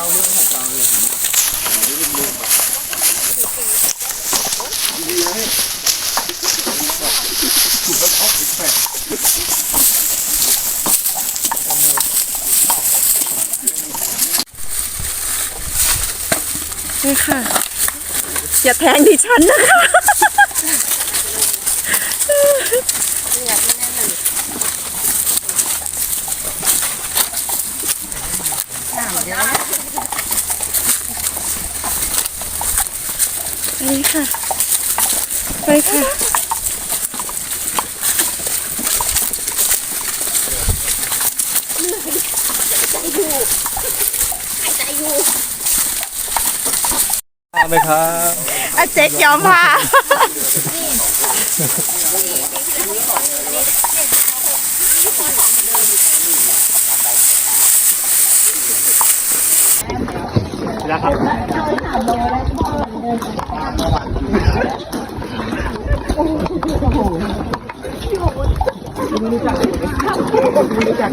าเรื่องของเตาเลยนี่ลืมๆดีเลยถูกกระทบอีกแปดนี่คะอย่าแทงดิฉันนะคะ นี้ค่ะ ไปค่ะ เหนื่อใจอยู่ใจอยู่พาไหมครับอาเจ๊กยอมพานะครับ ไม่รู้จักไม่รู้จัก